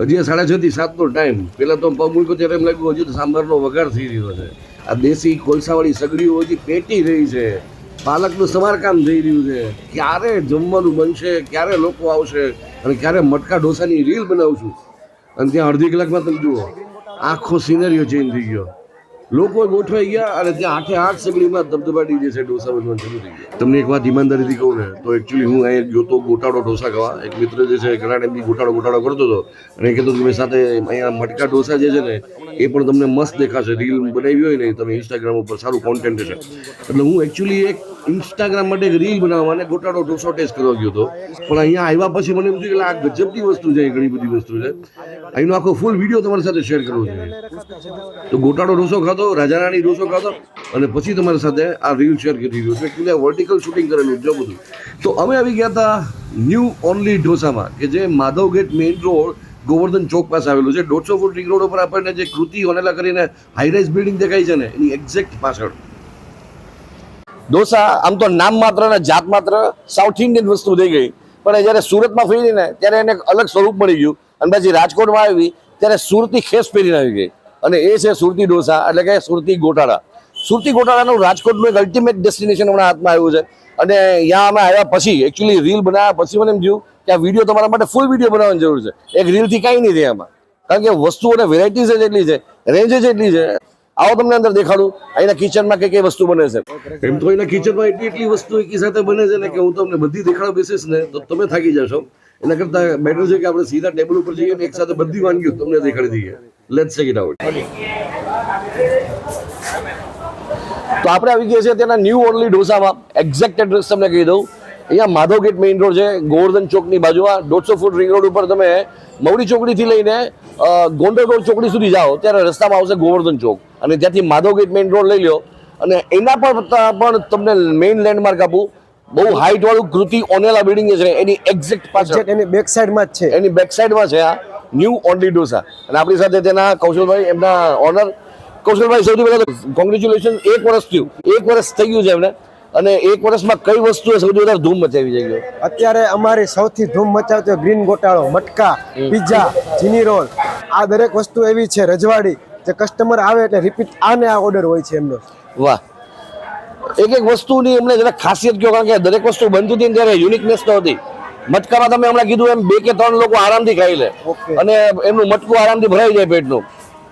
હજી સાડા છ થી સાતનો ટાઈમ પહેલાં તો પગ મૂક્યો ત્યારે એમ લાગ્યું, હજુ તો સાંભારનો વઘાર થઈ રહ્યો છે. આ દેશી કોલસાવાળી સગડીઓ હજી પેટી રહી છે. પાલકનું સમારકામ થઈ રહ્યું છે. ક્યારે જમવાનું બનશે, ક્યારે લોકો આવશે, અને ક્યારે મટકા ઢોસાની રીલ બનાવશું? અને ત્યાં અડધી કલાકમાં તમે જુઓ, આખો સિનેરિયો ચેન્જ થઈ ગયો. લોકો ગોઠવાઈ ગયા અને ત્યાં આઠે આઠ સગડીમાં ધબધબાટી જે છે ઢોસા બનવાનું શરૂ થઈ ગયા. તમને એક વાત ઈમાનદારીથી કહું ને, તો એકચ્યુઅલી હું અહીંયા ગયો તો ગોટાળો ઢોસા ખાવા. એક મિત્ર જે છે, ઘણા ટાઈમથી ગોટાળો ગોટાળો કરતો હતો અને કહેતો કે ભાઈ સાથે અહીંયા મટકા ઢોસા જે છે ને, એ પણ તમને મસ્ત દેખાશે. રીલ બનાવી હોય ને તમે ઇન્સ્ટાગ્રામ ઉપર સારું કોન્ટેન્ટ છે એટલે હું એકચ્યુઅલી એક ઇન્સ્ટાગ્રામ માટે રીલ બનાવવા અને ગોટાળો ઢોસો ટેસ્ટ કરવા ગયો હતો. પણ અહીંયા આવ્યા પછી મને એમ થયું કે આ ગજબની વસ્તુ છે ઘણી બધી વસ્તુ છે. અહીંનો આખો ફૂલ વીડિયો તમારી સાથે શેર કરવો જોઈએ તો ગોટાળો ઢોસો ખાધો, રાજારાણી ઢોસો ખાધો, અને પછી તમારી સાથે આ રીલ શેર કરી રહ્યો છું. એટલે વર્ટિકલ શૂટિંગ કરેલું જો બધું. તો અમે આવી ગયા હતા ન્યૂ ઓનલી ઢોસામાં, કે જે Madhav gate main road Govardhan ચોક પાસે આવેલું છે. દોઢસો ફૂટ રિંગ રોડ ઉપર આપણને જે કૃતિ ઓનેલા કરીને હાઈરાઇઝ બિલ્ડિંગ દેખાય છે ને, એની એક્ઝેક્ટ પાછળ. ઢોસા આમ તો નામ માત્ર ને જાત માત્ર સાઉથ ઇન્ડિયન વસ્તુ થઈ ગઈ. પણ જ્યારે સુરતમાં ફેરી ને ત્યારે એને અલગ સ્વરૂપ મળી ગયું. અને પછી રાજકોટમાં આવી, ત્યારે સુરતી ખેસ પહેરીને આવી ગઈ. અને એ છે સુરતી ઢોસા એટલે કે સુરતી ગોટાળા. સુરતી ગોટાળાનું રાજકોટનું એક અલ્ટિમેટ ડેસ્ટિનેશન હમણાં હાથમાં આવ્યું છે. અને અહીંયા અમે આવ્યા પછી એકચ્યુઅલી રીલ બનાવ્યા પછી મને એમ થયું કે આ વીડિયો તમારા માટે ફૂલ વીડિયો બનાવવાની જરૂર છે. એક રીલથી કાંઈ નહીં થાય આમાં. કારણ કે વસ્તુઓને વેરાયટીઝ જ એટલી છે રેન્જ જ એટલી છે. આવો તમને અંદર દેખાડું. અહીંના કિચનમાં કઈ કઈ વસ્તુ બને છે? એમ તો એના કિચનમાં એટલી એટલી વસ્તુ એકી સાથે બને છે ને કે હું તમને બધી દેખાડવા બેસીશ ને તો તમે થાકી જશો. એના કરતા બેટર છે કે આપણે સીધા ટેબલ ઉપર જઈએ ને એક સાથે બધી વાનગીઓ તમને દેખાડી દઈએ. લેટ્સ ચેક ઇટ આઉટ તો આપણે આવી ગયા છીએ તેના ન્યૂ ઓનલી ઢોસામાં. એક્ઝેક્ટ એડ્રેસ તમને કહી દઉં. અહીંયા માધવ ગેટ મેઇન રોડ છે ગોવર્ધન ચોકની બાજુમાં. દોઢસો ફૂટ રિંગ રોડ ઉપર તમે મવડી ચોકડીથી લઈને ગોંડલ રોડ ચોકડી સુધી જાઓ ત્યારે રસ્તામાં આવશે ગોવર્ધન ચોક. અને ત્યાંથી માધવ ગેટ મેઇન રોડ લઈ લો અને એના પર પણ તમને મેઇન લેન્ડમાર્ક આપું. બહુ હાઇટ વાળું કૃતિ ઓનેલા બિલ્ડિંગ છે એની એક્ઝેક્ટ પાછળ. એની બેક સાઈડમાં જ છે. એની બેક સાઈડમાં છે આ ન્યૂ ઓનલી ડોસા અને આપણી સાથે તેના કૌશલભાઈ એમના ઓનર કૌશલભાઈ સૌથી પહેલા કોંગ્રેચ્યુલેશન એક વર્ષ થયું. એક વર્ષ થઈ ગયું છે એમને. અને એક વર્ષમાં કઈ વસ્તુ સૌથી વધારે ધૂમ મચાવી છે. ગયો અત્યારે અમારી સૌથી ધૂમ મચાવતી ગ્રીન ગોટાળો મટકા પીઝા ચીની રોલ. આ દરેક વસ્તુ એવી છે રજવાડી જે કસ્ટમર આવે એટલે રિપીટ આને આ ઓર્ડર હોય છે એમનો. વાહ. એક એક વસ્તુની એમને જરા ખાસિયત કહો કારણ કે દરેક વસ્તુ બનતી હતી ત્યારે યુનિકનેસ તો હતી. મટકામાં તમે હમણાં કીધું એમ બે કે ત્રણ લોકો આરામથી ખાઈ લે. અને એમનું મટકું આરામથી ભરાઈ જાય પેટનું.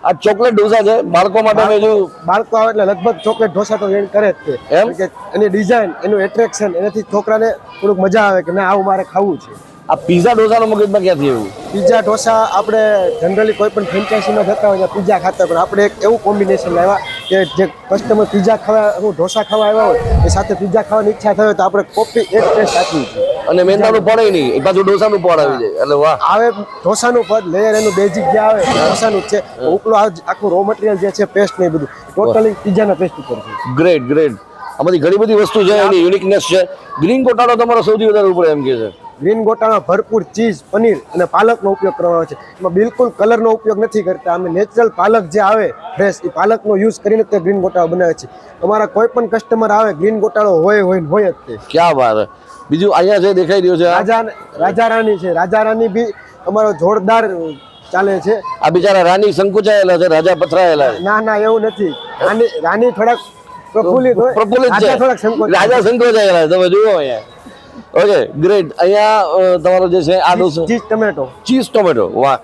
આ ચોકલેટ ડોસા છે બાળકો માટે મેં જોયું. બાળકો આવે એટલે લગભગ ચોકલેટ ઢોસા તો એડ કરે જ તે. એમ? કે એની ડિઝાઇન એનું એટ્રેક્શન એનાથી છોકરાને થોડુંક મજા આવે કે ના આવું મારે ખાવું છે. આ પીઝા ઢોસાનો મગજમાં ક્યાંથી એવું પીઝા ઢોસા આપણે જનરલી કોઈ પણ ફ્રેન્ચાઇઝીમાં જતા હોય પીઝા પિઝા ખાતા પણ આપણે એક એવું કોમ્બિનેશન લાવ્યા કે જે કસ્ટમર પીઝા ખાવા ઢોસા ખાવા આવ્યા હોય એ સાથે પીઝા ખાવાની ઈચ્છા થઈ હોય તો આપણે કોપી એક ટેસ્ટ આપી છે અને મેંદાનું પડે નહીં એ બાજુ ઢોસાનું પડ આવી જાય. એટલે વાહ. આવે ઢોસાનું પદ લેયર એનું બેઝિક જે આવે ઢોસાનું છે. ઉપલો આખું રો મટીરિયલ જે છે પેસ્ટ ને બધું. ટોટલી પીઝાના પેસ્ટ ઉપર ગ્રેટ ગ્રેટ આમાંથી ઘણી બધી વસ્તુ છે એની યુનિકનેસ છે. ગ્રીન કોટાનો તમારો સૌથી વધારે ઉપર એમ કે છે. ગ્રીન ગોટામાં ભરપૂર ચીઝ પનીર અને પાલકનો ઉપયોગ કરવામાં આવે છે. એમાં બિલકુલ કલરનો ઉપયોગ નથી કરતા. અમે નેચરલ પાલક જે આવે ફ્રેશ એ પાલકનો યુઝ કરીને તે ગ્રીન ગોટાળો બનાવે છે. અમારા કોઈ પણ કસ્ટમર આવે ગ્રીન ગોટાળો હોય હોય હોય જ તે. ક્યાં વાત? બીજું અહીંયા જે દેખાઈ રહ્યું છે રાજા રાજા રાણી છે. રાજા રાણી બી અમારો જોરદાર ચાલે છે. આ બિચારા રાની સંકુચાયેલા છે રાજા પથરાયેલા છે. ના ના એવું નથી. રાની રાની થોડાક પ્રફુલ્લિત હોય. પ્રફુલ્લિત છે. રાજા થોડાક રાજા સંકોચાયેલા તમે જુઓ અહીંયા. ઓકે ગ્રેટ અહીંયા તમારો જે છે આ dosa. Cheese tomato. Cheese tomato વાહ.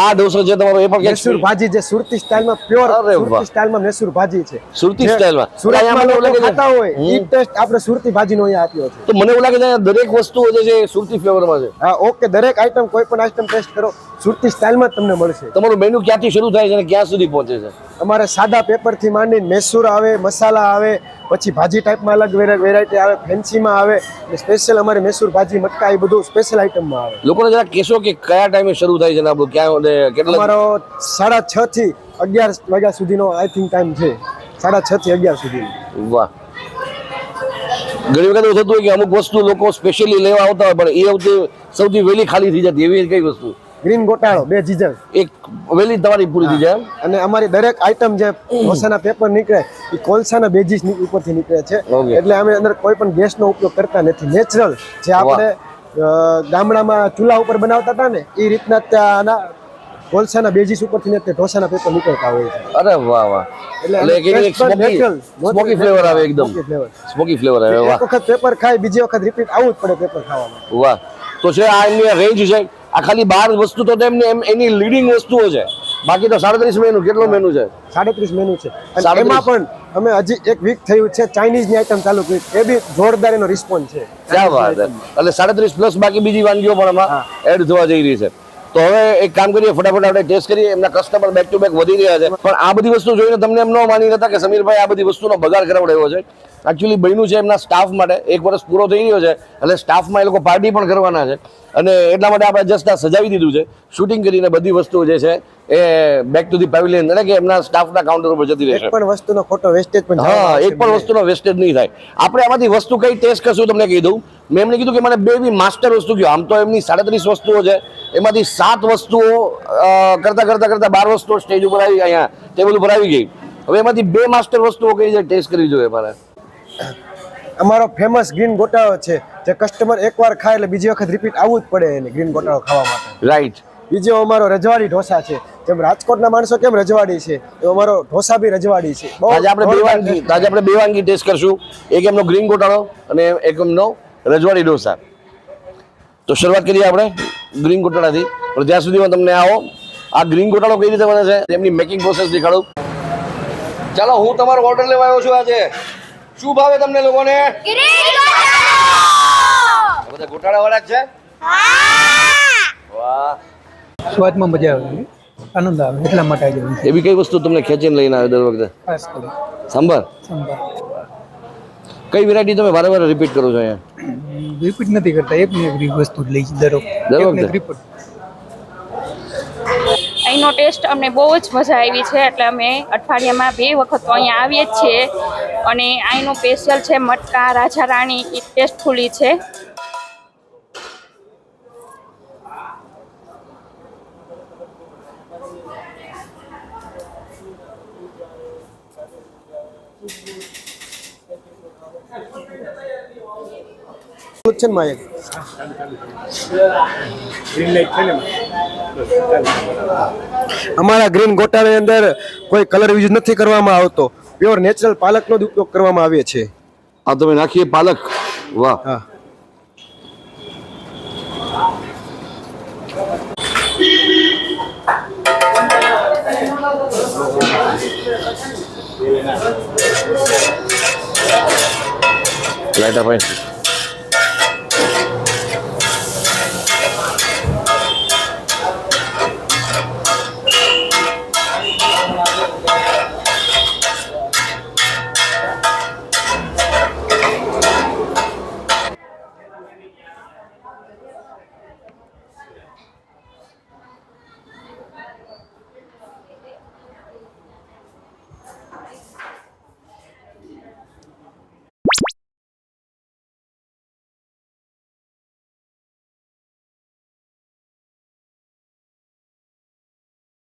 આ ડોસો છે તમારો એ પણ મૈસૂર ભાજી જે સુરતી સ્ટાઇલમાં પ્યોર સુરતી સ્ટાઇલમાં મૈસૂર ભાજી છે. સુરતી જે સ્ટાઇલમાં. સુરતમાં એવું લાગે ખાતા હોય. ઈ ટેસ્ટ આપણે સુરતી ભાજીનો અહીંયા આપ્યો છે. તો મને એવું લાગે છે દરેક વસ્તુઓ જે છે સુરતી ફ્લેવરમાં છે. હા ઓકે દરેક આઈટમ કોઈ પણ આઈટમ ટેસ્ટ કરો સુરતી સ્ટાઇલમાં જ તમને મળશે. તમારું મેનુ ક્યાંથી શરૂ થાય છે અને ક્યાં સુધી પહોંચે છે? અમારે સાદા પેપરથી માંડીને મૈસૂર આવે મસાલા આવે પછી ભાજી ટાઈપમાં અલગ વેરાયટી આવે ફેન્સીમાં આવે અને સ્પેશિયલ અમારે મૈસૂર ભાજી મટકા એ બધું સ્પેશિયલ આઈટમમાં આવે. લોકોને જરા કહેશો કે કયા ટાઈમે શરૂ થાય છે ને આપણું ક્યાં અને કેટલા અમારો સાડા છ થી અગિયાર વાગ્યા સુધીનો આઈ થિંક ટાઈમ છે. સાડા છ થી અગિયાર સુધી વાહ. ઘણી વખત એવું થતું હોય કે અમુક વસ્તુ લોકો સ્પેશિયલી લેવા આવતા હોય પણ એ વખતે સૌથી વહેલી ખાલી થઈ જતી એવી કઈ વસ્તુ? ગ્રીન ગોટાળો બે જીજર એક વહેલી તમારી પૂરી જાય અને અમારી દરેક આઈટમ જે ઢોસાના પેપર નીકળે એ કોલસાના બેજીસ ઉપરથી નીકળે છે. એટલે અમે અંદર કોઈ પણ ગેસનો ઉપયોગ કરતા નથી. નેચરલ જે આપણે ગામડામાં ચૂલા ઉપર બનાવતા હતા ને એ રીતના ત્યાંના કોલસાના બેજીસ ઉપરથી ને ઢોસાના પેપર નીકળતા હોય છે. અરે વાહ વાહ. એટલે એની સ્મોકી ફ્લેવર આવે એકદમ. સ્મોકી ફ્લેવર આવે વાહ. વખત પેપર ખાય બીજી વખત રિપીટ આવવું જ પડે પેપર ખાવામાં. વાહ. તો છે આ એમની રેન્જ છે? આ ખાલી બાર વસ્તુ તો તેમની એમ એની લીડિંગ વસ્તુઓ છે. બાકી તો સાડત્રીસ મેનુ કેટલું મેનુ છે? સાડત્રીસ મેનુ છે. અને 37. એમાં પણ અમે હજી એક વીક થયું છે ચાઇનીઝની આઈટમ ચાલુ કરી. એ બી જોરદાર એનો રિસ્પોન્સ છે. ક્યાં વાત એટલે સાડત્રીસ પ્લસ બાકી બીજી વાનગીઓ પણ આમાં એડ થવા જઈ રહી છે. તો હવે એક કામ કરીએ ફટાફટ આપણે ટેસ્ટ કરીએ. એમના કસ્ટમર બેક ટુ બેક વધી રહ્યા છે. પણ આ બધી વસ્તુ જોઈને તમને એમ ન માની લેતા કે સમીરભાઈ આ બધી વસ્તુનો બગાડ કરાવડાવ્યો છે. એકચ્યુઅલી બન્યું છે એમના સ્ટાફ માટે. એક વર્ષ પૂરો થઈ રહ્યો છે. એટલે સ્ટાફમાં એ લોકો પાર્ટી પણ કરવાના છે. અને એટલા માટે આપણે જસ્ટ આ સજાવી દીધું છે. શૂટિંગ કરીને બધી વસ્તુઓ જે છે એ બેક ટુ ધી પેવિલિયન એટલે કે એમના સ્ટાફના કાઉન્ટર ઉપર જતી રહેશે. પણ વસ્તુનો ખોટો વેસ્ટેજ પણ હા એક પણ વસ્તુનો વેસ્ટેજ નહીં થાય. આપણે આમાંથી વસ્તુ કઈ ટેસ્ટ કરશું તમને કહી દઉં. મેં એમને કીધું કે મને બે બી માસ્ટર વસ્તુ કહ્યું આમ તો એમની સાડત્રીસ વસ્તુઓ છે. એમાંથી સાત વસ્તુઓ કરતાં કરતા કરતા બાર વસ્તુઓ સ્ટેજ ઉપર આવી અહીંયા ટેબલ ઉપર આવી ગઈ. હવે એમાંથી બે માસ્ટર વસ્તુઓ કઈ છે ટેસ્ટ કરવી જોઈએ મારે? અમારો ફેમસ ગ્રીન ગોટાળો છે જે કસ્ટમર એકવાર ખાય એટલે બીજી વખત રિપીટ આવવું જ પડે એને ગ્રીન ગોટાળો ખાવા માટે. રાઈટ બીજો અમારો રજવાડી ઢોસા છે. જેમ રાજકોટના માણસો કેમ રજવાડી છે એવો અમારો ઢોસા બી રજવાડી છે. આજે આપણે બે વાનગી આજે આપણે બે વાનગી ટેસ્ટ કરશું. એક એમનો ગ્રીન ગોટાળો અને એક એમનો રજવાડી ડોસા. તો શરૂઆત કરીએ આપણે ગ્રીન ગોટાળાથી. પણ ત્યાં સુધીમાં તમને આવો આ ગ્રીન ગોટાળો કઈ રીતે બને છે એમની મેકિંગ પ્રોસેસ દેખાડું. ચાલો હું તમારો ઓર્ડર લેવા આવ્યો છું આજે. શું ભાવે તમને લોકોને? બધા ગોટાળા! વાળા જ છે? વાહ. સ્વાદમાં મજા આવે આનંદ આવે એટલા માટે આજે એવી કઈ વસ્તુ તમને ખેંચીને લઈને આવે દર વખતે? ખાસ કરી સાંભર? સંભાર. કઈ વેરાયટી તમે વારે વારે રિપીટ કરો છો અહીંયા? રિપીટ નથી કરતા. એક ને એક વસ્તુ જ લઈ દરો દર દર વખતે વખતે? રિપીટ અહીંનો ટેસ્ટ અમને બહુ જ મજા આવી છે એટલે અમે અઠવાડિયામાં બે વખત તો અહીંયા આવીએ જ છીએ. અને અહીંનું સ્પેશિયલ છે મટકા રાજા રાણી એ ટેસ્ટફુલી છે. છે মায়ের અમારા ગ્રીન ગોટાની અંદર કોઈ કલર યુઝ નથી કરવામાં આવતો. પ્યોર નેચરલ પાલકનો જ ઉપયોગ કરવામાં આવે છે. આ તમે નાખીએ પાલક? વાહ. હા. લાઈટ અપાય